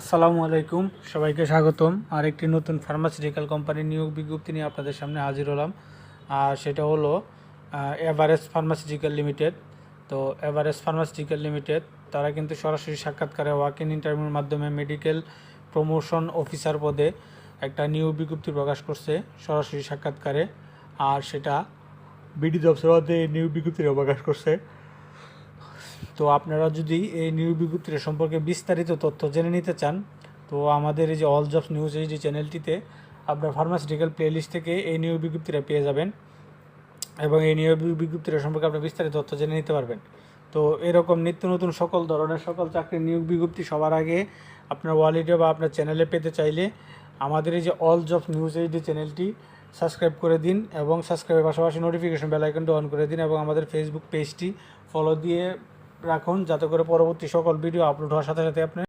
আসসালামু আলাইকুম। সবাইকে স্বাগতম। আর একটি নতুন ফার্মাসিউটিক্যাল কোম্পানির নিয়োগ বিজ্ঞপ্তি নিয়ে আপনাদের সামনে হাজির হলাম। আর সেটা হলো এভারেস্ট ফার্মাসিউটিক্যাল লিমিটেড তো এভারেস্ট ফার্মাসিউটিক্যাল লিমিটেড তারা কিন্তু সরাসরি সাক্ষাৎকারে ওয়াক ইন ইন্টারভিউর মাধ্যমে মেডিকেল প্রমোশন অফিসার পদে একটা নিয়োগ বিজ্ঞপ্তি প্রকাশ করছে সরাসরি সাক্ষাৎকারে। আর সেটা বিডি দপ্তর নিয়োগ বিজ্ঞপ্তিটা প্রকাশ করছে। তো আপনারা যদি এই নিয়োগ বিজ্ঞপ্তির সম্পর্কে বিস্তারিত তথ্য জেনে নিতে চান, তো আমাদের এই যে অল জবস নিউজ এইচডি চ্যানেলটিতে আপনার ফার্মাসিউটিক্যাল প্লেলিস্ট থেকে এই নিয়োগ বিজ্ঞপ্তিটা পেয়ে যাবেন এবং এই নিয়োগ বিজ্ঞপ্তির সম্পর্কে আপনার বিস্তারিত তথ্য জেনে নিতে পারবেন। তো এরকম নিত্য নতুন সকল ধরনের সকল চাকরির নিয়োগ বিজ্ঞপ্তি সবার আগে আপনার ওয়ালেটে বা আপনার চ্যানেলে পেতে চাইলে আমাদের এই যে অল জব নিউজ এইচডি চ্যানেলটি সাবস্ক্রাইব করে দিন এবং সাবস্ক্রাইবের পাশাপাশি নোটিফিকেশন বেল অন করে দিন এবং আমাদের ফেসবুক পেজটি ফলো দিয়ে রাখুন যাতে করে পরবর্তী সকল ভিডিও আপলোড হওয়ার সাথে সাথে আপনি